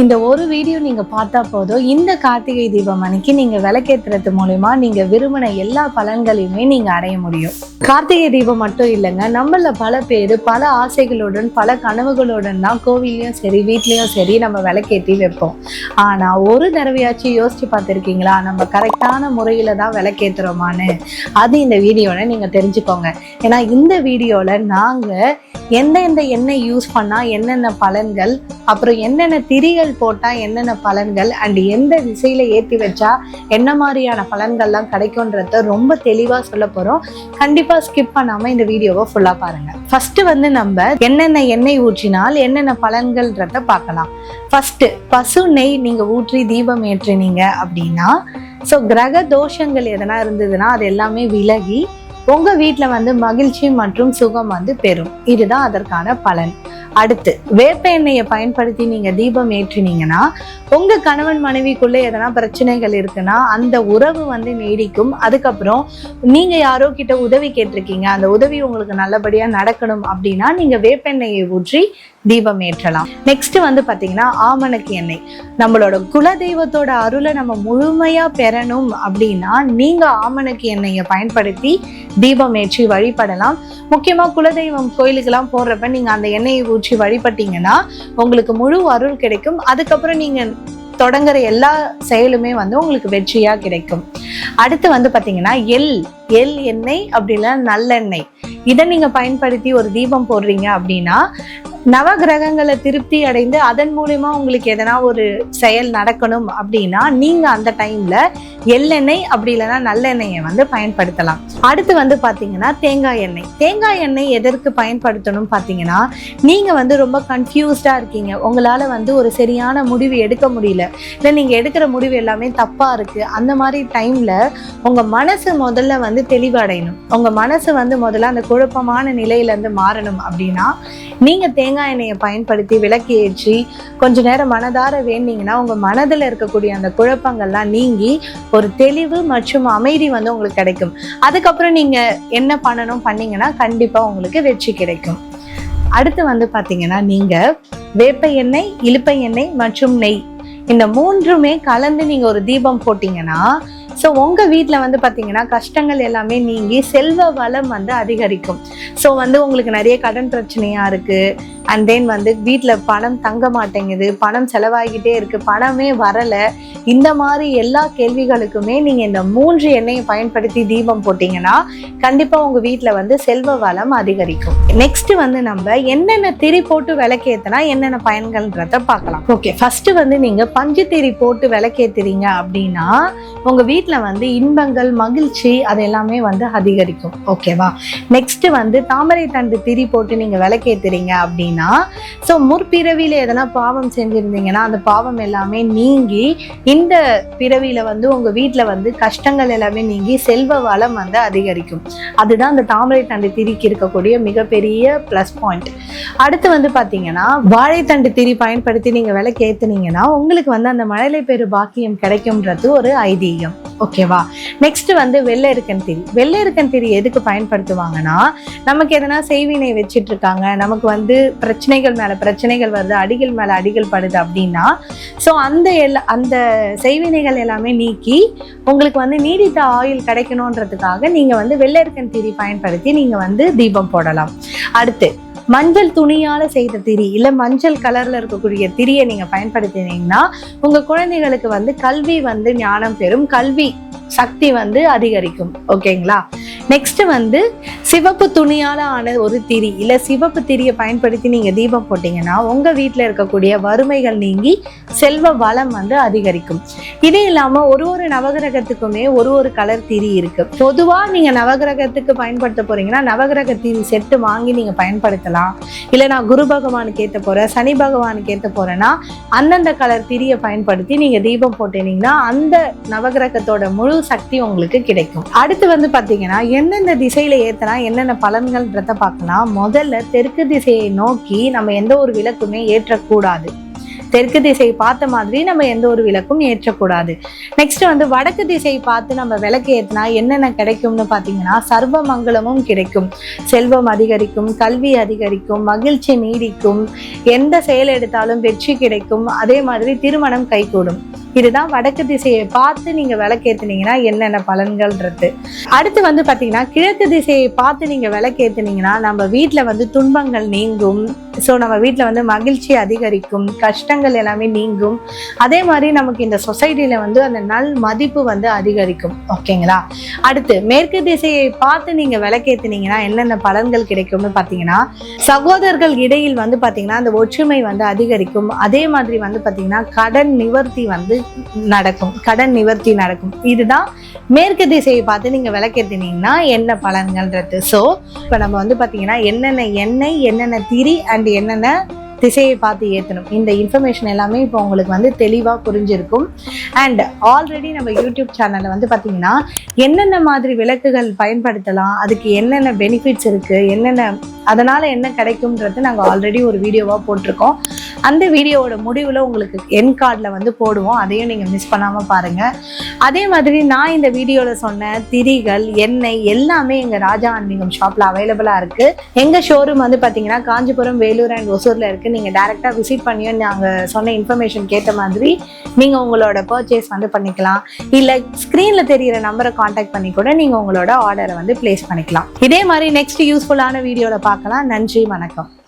இந்த ஒரு வீடியோ நீங்க பார்த்தா போதும். இந்த கார்த்திகை தீபம் அன்னைக்கு நீங்க விளக்கேத்துறது மூலயமா நீங்க விரும்பின எல்லா பலன்களையுமே நீங்க அடைய முடியும். கார்த்திகை தீபம் மட்டும் இல்லைங்க நம்மள பல பேர் பல ஆசைகளுடன் பல கனவுகளுடன் தான் கோவில்லையும் சரி வீட்லயும் சரி நம்ம விளக்கேத்தி வைப்போம். ஆனா ஒரு தடவையாச்சும் யோசிச்சு பார்த்துருக்கீங்களா? நம்ம கரெக்டான முறையில தான் விளக்கேற்றுறோமான்னு அது இந்த வீடியோல நீங்க தெரிஞ்சுக்கோங்க. ஏன்னா இந்த வீடியோல நாங்க எந்தெந்த எண்ணெய் யூஸ் பண்ணா என்னென்ன பலன்கள் அப்புறம் என்னென்ன திரிகள் போட்டா என்னென்ன பலன்கள் அண்ட் எந்த திசையில ஏத்தி வச்சா என்ன மாதிரியான பலன்கள்லாம் கிடைக்கும்ன்றத ரொம்ப தெளிவா சொல்ல போறோம். கண்டிப்பா ஸ்கிப் பண்ணாம இந்த வீடியோவை ஃபுல்லா பாருங்க. ஃபர்ஸ்ட் வந்து நம்ம என்னென்ன எண்ணெய் ஊற்றினால் என்னென்ன பலன்கள்ன்றத பார்க்கலாம். ஃபஸ்ட்டு பசு நெய் நீங்க ஊற்றி தீபம் ஏற்றினீங்க அப்படின்னா ஸோ கிரக தோஷங்கள் எதனா இருந்ததுன்னா அது எல்லாமே விலகி உங்க வீட்டில் வந்து மகிழ்ச்சி மற்றும் சுகம் வந்து பெறும். இதுதான் அதற்கான பலன். அடுத்து வேப்ப எண்ணெயை பயன்படுத்தி நீங்கள் தீபம் ஏற்றினீங்கன்னா உங்கள் கணவன் மனைவிக்குள்ள எதனா பிரச்சனைகள் இருக்குன்னா அந்த உறவு வந்து நீடிக்கும். அதுக்கப்புறம் நீங்க யாரோ கிட்ட உதவி கேட்டிருக்கீங்க. அந்த உதவி உங்களுக்கு நல்லபடியாக நடக்கணும் அப்படின்னா நீங்கள் வேப்பெண்ணெயை ஊற்றி தீபம் ஏற்றலாம். நெக்ஸ்ட் வந்து பாத்தீங்கன்னா ஆமணக்கு எண்ணெய். நம்மளோட குலதெய்வத்தோட அருளை நம்ம முழுமையா பெறணும் அப்படின்னா நீங்க ஆமணக்கு எண்ணெயை பயன்படுத்தி தீபம் ஏற்றி வழிபடலாம். முக்கியமா குலதெய்வம் கோயிலுக்கெல்லாம் போடுறப்ப நீங்க அந்த எண்ணெயை ஊற்றி வழிபட்டீங்கன்னா உங்களுக்கு முழு அருள் கிடைக்கும். அதுக்கப்புறம் நீங்க தொடங்குற எல்லா செயலுமே வந்து உங்களுக்கு வெற்றியா கிடைக்கும். அடுத்து வந்து பாத்தீங்கன்னா எள் எள் எண்ணெய் அப்படின்னா நல்லெண்ணெய். இதை நீங்க பயன்படுத்தி ஒரு தீபம் போடுறீங்க அப்படின்னா நவ கிரகங்களை திருப்தி அடைந்து அதன் மூலியமா உங்களுக்கு எதனா ஒரு செயல் நடக்கணும் அப்படின்னா நீங்க அந்த டைம்ல எள்ளெண்ணெய் அப்படி இல்லைன்னா நல்லெண்ணெயை வந்து பயன்படுத்தலாம். அடுத்து வந்து பாத்தீங்கன்னா தேங்காய் எண்ணெய். தேங்காய் எண்ணெய் எதற்கு பயன்படுத்தணும் பாத்தீங்கன்னா நீங்க வந்து ரொம்ப கன்ஃபியூஸ்டாக இருக்கீங்க. உங்களால வந்து ஒரு சரியான முடிவு எடுக்க முடியல. இல்லை நீங்க எடுக்கிற முடிவு எல்லாமே தப்பா இருக்கு. அந்த மாதிரி டைம்ல உங்க மனசு முதல்ல வந்து தெளிவடையணும். உங்க மனசு வந்து முதல்ல அந்த குழப்பமான நிலையில இருந்து மாறணும் அப்படின்னா நீங்க தேங்காய் எண்ணெயை பயன்படுத்தி விளக்கு ஏற்றி கொஞ்ச நேரம் மனதார வேண்டிங்கன்னா உங்க மனதில் இருக்கக்கூடிய அந்த குழப்பங்கள்லாம் நீங்கி ஒரு தெளிவு மற்றும் அமைதி வந்து உங்களுக்கு கிடைக்கும். அதுக்கப்புறம் நீங்க என்ன பண்ணணும் பண்ணீங்கன்னா கண்டிப்பா உங்களுக்கு வெற்றி கிடைக்கும். அடுத்து வந்து பாத்தீங்கன்னா நீங்க வேப்ப எண்ணெய் இலுப்பை எண்ணெய் மற்றும் நெய். இந்த மூன்றுமே கலந்து நீங்க ஒரு தீபம் போட்டீங்கன்னா ஸோ உங்க வீட்டில் வந்து பார்த்தீங்கன்னா கஷ்டங்கள் எல்லாமே நீங்கி செல்வ வளம் வந்து அதிகரிக்கும். ஸோ வந்து உங்களுக்கு நிறைய கடன் பிரச்சனையா இருக்கு. அண்ட் தென் வந்து வீட்டில் பணம் தங்க மாட்டேங்குது. பணம் செலவாகிட்டே இருக்கு. பணமே வரலை. இந்த மாதிரி எல்லா கேள்விகளுக்குமே நீங்க இந்த மூன்று எண்ணெயை பயன்படுத்தி தீபம் போட்டிங்கன்னா கண்டிப்பாக உங்க வீட்டில் வந்து செல்வ வளம் அதிகரிக்கும். நெக்ஸ்ட் வந்து நம்ம என்னென்ன திரி போட்டு விளக்கேத்தினா என்னென்ன பயன்கள்ன்றத பார்க்கலாம். ஓகே ஃபர்ஸ்ட் வந்து நீங்க பஞ்சு திரி போட்டு விளக்கேத்துறீங்க அப்படின்னா உங்க வீட்டில் வந்து இன்பங்கள் மகிழ்ச்சி அது எல்லாமே வந்து அதிகரிக்கும். ஓகேவா நெக்ஸ்ட் வந்து தாமரை தண்டு திரி போட்டு நீங்க விளக்கேற்றுறீங்க அப்படின்னா ஸோ முற்பிறவியில் எதனா பாவம் செஞ்சுருந்தீங்கன்னா அந்த பாவம் எல்லாமே நீங்கி இந்த பிறவியில வந்து உங்க வீட்டில் வந்து கஷ்டங்கள் எல்லாமே நீங்கி செல்வ வளம் வந்து அதிகரிக்கும். அதுதான் அந்த தாமரை தண்டு திரிக்கு இருக்கக்கூடிய மிகப்பெரிய ப்ளஸ் பாயிண்ட் அடுத்து வந்து பாத்தீங்கன்னா வாழைத்தண்டு திரி பயன்படுத்தி நீங்க விளக்கு ஏத்துனீங்கன்னா உங்களுக்கு வந்து அந்த மழலை பெரு பாக்கியம் கிடைக்கும்ன்றது ஒரு ஐதீகம். ஓகேவா நெக்ஸ்ட் வந்து வெள்ளை இருக்கன் திரி. வெள்ளை இருக்கன் திரி எதுக்கு பயன்படுத்துவாங்கன்னா நமக்கு எதனா செய்வினை வச்சிட்டு இருக்காங்க நமக்கு வந்து பிரச்சனைகள் மேல பிரச்சனைகள் வருது அடிகள் மேல அடிகள் படுது அப்படின்னா ஸோ அந்த எல்லா அந்த செய்வினைகள் எல்லாமே நீக்கி உங்களுக்கு வந்து நீடித்த ஆயில் கிடைக்கணுன்றதுக்காக நீங்க வந்து வெள்ளை இருக்கன் திரி பயன்படுத்தி நீங்க வந்து தீபம் போடலாம். அடுத்து மஞ்சள் துணியால செய்த திரி இல்ல மஞ்சள் கலர்ல இருக்கக்கூடிய திரியை நீங்க பயன்படுத்தினீங்கன்னா உங்க குழந்தைகளுக்கு வந்து கல்வி வந்து ஞானம் பெறும் கல்வி சக்தி வந்து அதிகரிக்கும். ஓகேங்களா? நெக்ஸ்ட் வந்து சிவப்பு துணியால ஆன ஒரு திரி இல்ல சிவப்பு திரியை பயன்படுத்தி நீங்க தீபம் போட்டீங்கன்னா உங்க வீட்டுல இருக்கக்கூடிய வறுமைகள் நீங்கி செல்வ வளம் வந்து அதிகரிக்கும். இது இல்லாம ஒரு ஒரு நவகிரகத்துக்குமே ஒரு ஒரு கலர் திரி இருக்கு. பொதுவா நீங்க நவகிரகத்துக்கு பயன்படுத்த போறீங்கன்னா நவகிரக திரி செட்டு வாங்கி நீங்க பயன்படுத்தலாம். இல்ல நான் குரு பகவானுக்கு ஏத்த போறேன் சனி பகவானுக்கு ஏத்த போறேன்னா அந்தந்த கலர் திரியை பயன்படுத்தி நீங்க தீபம் போட்டீங்கன்னா அந்த நவகிரகத்தோட முழு சக்தி உங்களுக்கு கிடைக்கும். அடுத்து வந்து பாத்தீங்கன்னா எந்தெந்த திசையில ஏற்றினா என்னென்ன பலன்கள்ன்றத பார்க்கலாம். முதல்ல தெற்கு திசையை நோக்கி நம்ம எந்த ஒரு விளக்குமே ஏற்றக்கூடாது. தெற்கு திசை பார்த்த மாதிரி நம்ம எந்த ஒரு விளக்கும் ஏற்றக்கூடாது. நெக்ஸ்ட் வந்து வடக்கு திசை பார்த்து நம்ம விளக்கு ஏற்றினா என்னென்ன கிடைக்கும்னு பார்த்தீங்கன்னா சர்வ மங்களமும் கிடைக்கும். செல்வம் அதிகரிக்கும் கல்வி அதிகரிக்கும் மகிழ்ச்சி நீடிக்கும். எந்த செயல் எடுத்தாலும் வெற்றி கிடைக்கும். அதே மாதிரி திருமணம் கைகூடும். இதுதான் வடக்கு திசையை பார்த்து நீங்க விளக்கேத்துனீங்கன்னா என்னென்ன பலன்கள்ன்றது. அடுத்து வந்து பாத்தீங்கன்னா கிழக்கு திசையை பார்த்து நீங்க விளக்கேத்துனீங்கன்னா நம்ம வீட்டில் வந்து துன்பங்கள் நீங்கும். ஸோ நம்ம வீட்டில் வந்து மகிழ்ச்சி அதிகரிக்கும். கஷ்டங்கள் எல்லாமே நீங்கும். அதே மாதிரி நமக்கு இந்த சொசைட்டில வந்து அந்த நல் மதிப்பு வந்து அதிகரிக்கும். ஓகேங்களா? அடுத்து மேற்கு திசையை பார்த்து நீங்க விளக்கேத்துனீங்கன்னா என்னென்ன பலன்கள் கிடைக்கும்னு பார்த்தீங்கன்னா சகோதரர்கள் இடையில் வந்து பார்த்தீங்கன்னா அந்த ஒற்றுமை வந்து அதிகரிக்கும். அதே மாதிரி வந்து பார்த்தீங்கன்னா கடன் நிவர்த்தி வந்து நடக்கும். கடன் நிவர்த்தி நடக்கும். இதுதான் மேற்கு திசையை பார்த்து நீங்க விளக்கேத்தினீங்கன்னா என்ன பலன்கள்ன்றது. ஸோ இப்போ நம்ம வந்து பார்த்தீங்கன்னா என்னென்ன எண்ணெய் என்னென்ன திரி அண்ட் என்னென்ன திசையை பார்த்து ஏற்றணும் இந்த இன்ஃபர்மேஷன் எல்லாமே இப்போ உங்களுக்கு வந்து தெளிவாக புரிஞ்சிருக்கும். அண்ட் ஆல்ரெடி நம்ம யூடியூப் சேனலில் வந்து பார்த்தீங்கன்னா என்னென்ன மாதிரி விளக்குகள் பயன்படுத்தலாம் அதுக்கு என்னென்ன பெனிஃபிட்ஸ் இருக்குது என்னென்ன அதனால் என்ன கிடைக்கும்ன்றது நாங்கள் ஆல்ரெடி ஒரு வீடியோவாக போட்டிருக்கோம். அந்த வீடியோவோட முடிவில் உங்களுக்கு என் கார்டில் வந்து போடுவோம். அதையும் நீங்கள் மிஸ் பண்ணாமல் பாருங்கள் அதே மாதிரி நான் இந்த வீடியோவில் சொன்ன திரிகள் எண்ணெய் எல்லாமே எங்கள் ராஜா ஆன்மீகம் ஷாப்பில் அவைலபிளாக இருக்குது எங்கள் ஷோரூம் வந்து பார்த்தீங்கன்னா காஞ்சிபுரம் வேலூர் அண்ட் ஒசூரில் இருக்குது நீங்கள் டேரெக்டாக விசிட் பண்ணியும் நாங்கள் சொன்ன இன்ஃபர்மேஷன் கேட்ட மாதிரி நீங்கள் உங்களோட பர்ச்சேஸ் வந்து பண்ணிக்கலாம். இல்லை ஸ்க்ரீனில் தெரியிற நம்பரை காண்டாக்ட் பண்ணி கூட நீங்கள் உங்களோட ஆர்டரை வந்து ப்ளேஸ் பண்ணிக்கலாம். இதே மாதிரி நெக்ஸ்ட் யூஸ்ஃபுல்லான வீடியோவில் பார்க்கலாம். நன்றி வணக்கம்.